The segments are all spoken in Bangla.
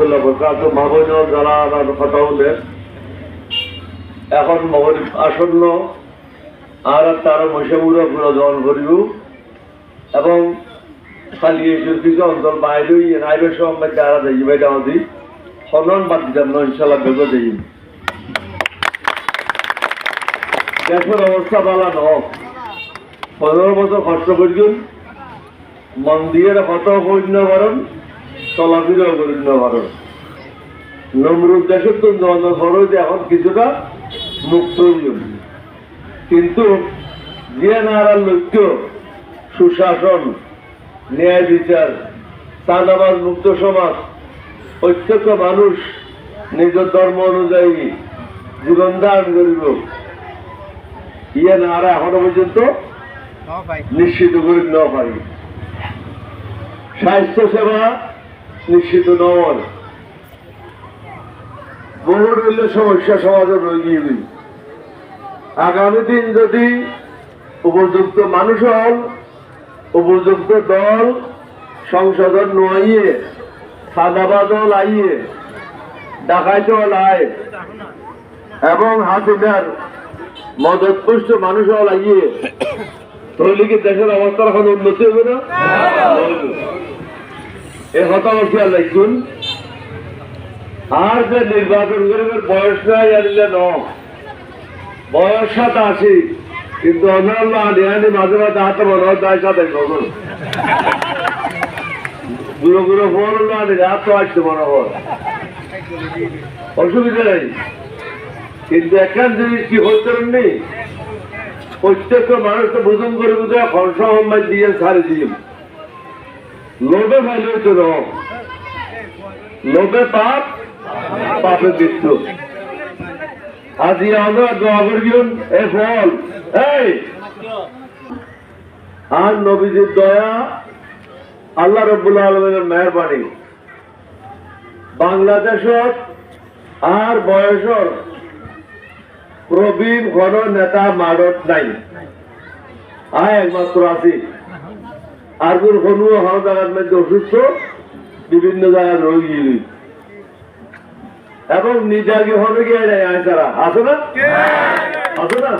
রহমতুল্লাহ বরকাত মাহবুব যারা আমার কথা বলেন এখন মগরিব আসন্ন, আর তার পুরো দল করিব। এবং খালি কিছু অঞ্চল বাইরে নাইবে সব যারা দেখি বাইরে আমাদের সন্ধান বাদ দিতাম না ইনশাল্লাহ বেগো দেখি। দেশের অবস্থা ভালো ন। পনেরো বছর কষ্ট করিম মন দিয়ে কত পূর্ণ করেন। চলাফেরাও করেন নমরুদ দেশের তো খরচ এখন কিছুটা মুক্ত কিন্তু যে নারার লক্ষ্য সুশাসন ন্যায় বিচার চাঁদাবাজ মুক্ত সমাজ প্রত্যেক মানুষ নিজের ধর্ম অনুযায়ী জীবন দান করিব। ইয়ে নারা এখনও পর্যন্ত নিশ্চিত করে ন পারি স্বাস্থ্য সেবা নিশ্চিত নয় বহু রইল সমস্যা সমাধান রয়ে গিয়ে আগামী দিন যদি উপযুক্ত মানুষ হন, উপযুক্ত দল সংশোধন নোয়াইয়ে আইয়ে ডাকাইতল আয় এবং হাসিনার মদত পুষ্ট মানুষ হল আইয়ে তাহলে কি দেশের অবস্থা এখন উন্নতি হবে না? এ কথা খেয়াল রাখুন আর যে নির্বাচন করিবার বয়স নাই আনিলে ন। বয়স সাত আশি, কিন্তু অন্যান্য আনি আনি, মাঝে মাঝে হাতে মনে হয় সাথে কখন গুঁড়ো গুঁড়ো ফোন হলো আনি, হাত তো আসতে মনে হয় অসুবিধা নেই। কিন্তু একখান জিনিস কি হচ্ছে নেই প্রত্যেক মানুষ তো বুঝুন করে বুঝে খরচ দিয়ে ছাড়ে দিয়ে। লোভে ফেলে হচ্ছে ন লোভে পাপ, পাপে মৃত্যু আজি আমরা দোয়া করিও এ ফল। এই! আর নবীজির দয়া আল্লাহ রব্বুল আলমের মেহরবানি। বাংলাদেশত আর বয়সর প্রবীণ ঘন নেতা মারত নাই। আয় একমাত্র আছি আর কোন কোনো হর জায়গার মধ্যে অসুস্থ বিভিন্ন জায়গায় রোগী। এবং নিজাগি হলে গিয়ে যায় আয়সারা আছে না? আছে না?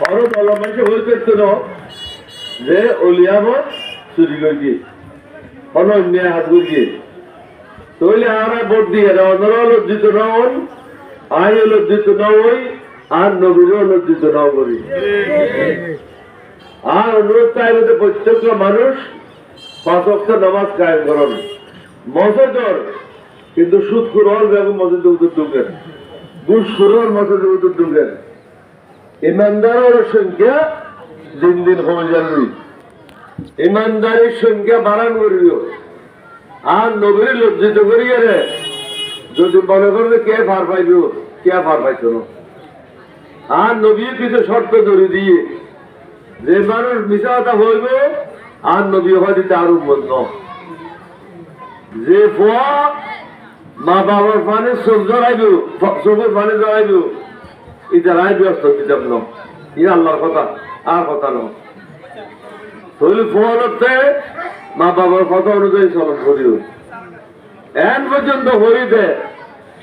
বড় দলমাইছে হয়ে পেতো না যে অলিয়ামত চুরি করে দিয়ে অন্য হাত করিয়ে তৈলে আমরা ভোট দিয়ে না অন্যরা লজ্জিত না হন আই লজ্জিত না হই আর নবীরও লজ্জিত না করি। আর অনুরোধ চাইলে প্রত্যেক মানুষ পাঁচ অক্ষ নামাজ কায়েম করেন মসজর কিন্তু সুদ খুরল বেগম মসজিদ উত্তর ঢুকেন ঘুষ খুরল মসজিদ উত্তর ঢুকেন ইমানদারের সংখ্যা দিন দিন কমে যাবে। ইমানদারের সংখ্যা বাড়ান করিও। আর নবীর লজ্জিত করিয়ে রে। যদি মনে করবে কে ফার পাইব, কে ফার পাইছ না। আর নবী কিছু শর্ত ধরে দিয়ে যে মানুষ মিশা কথা হইব, আর নবী হয়তো তার উন্মত যে ফোয়া মা বাবার পানি চোখ জড়াইব, চোখের পানি জড়াইব, এটা রায় ব্যস্ত দিতাম ন ই আল্লাহর কথা, আর কথা ন তৈরি ফোয়ালতে মা বাবার কথা অনুযায়ী চলন করিও। এন পর্যন্ত হইতে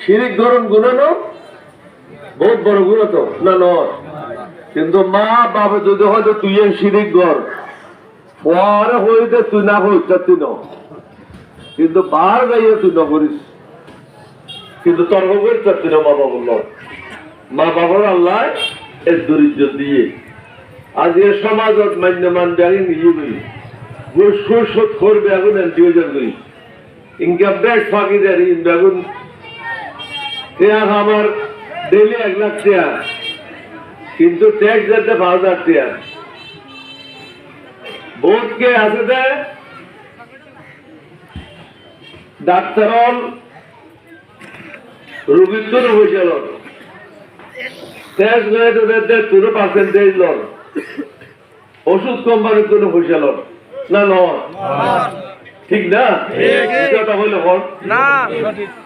শিরিক ধরুন গুণানো বহুত বড় গুণ তো, না নয়। কিন্তু মা বাবা যদি হয়তো তুই শিরিক গর পরে হইতে তুই না হইতে ন। কিন্তু বার গাইয়ে তুই ন করিস। কিন্তু তর্ক করে চাচ্ছি না মা নয় মা বাবার আল্লাহ এর দরিদ্র দিয়ে। আজকে সমাজত মান্যমান ইয়ে করি। ঘুষ শোধ করবে এখন হয়ে যাবে ইনকাম ট্যাক্স ফাঁকি দেয় টেয়ার আমার ডেলি এক লাখ টেয়ার কিন্তু ট্যাক্স দিতে পাঁচ হাজার টেয়ার বোর্ডকে আছে দেয় ডাক্তার রোগীর হয়েছে লন ট্যাক্স গয়ে তো দেয় তুলো পার্সেন্টেজ লন। ওষুধ কোম্পানির হয়েছে লন না নয় ঠিক না? না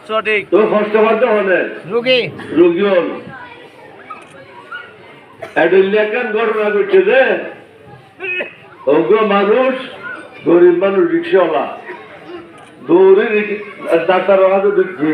সঠিক তো কষ্ট করতে হলে রুগী। রোগী হল একটা ঘটনা করছে যে অগ্র মানুষ গরিব মানুষ রিক্সাওয়ালা। দৌড়ে ডাক্তার দিচ্ছি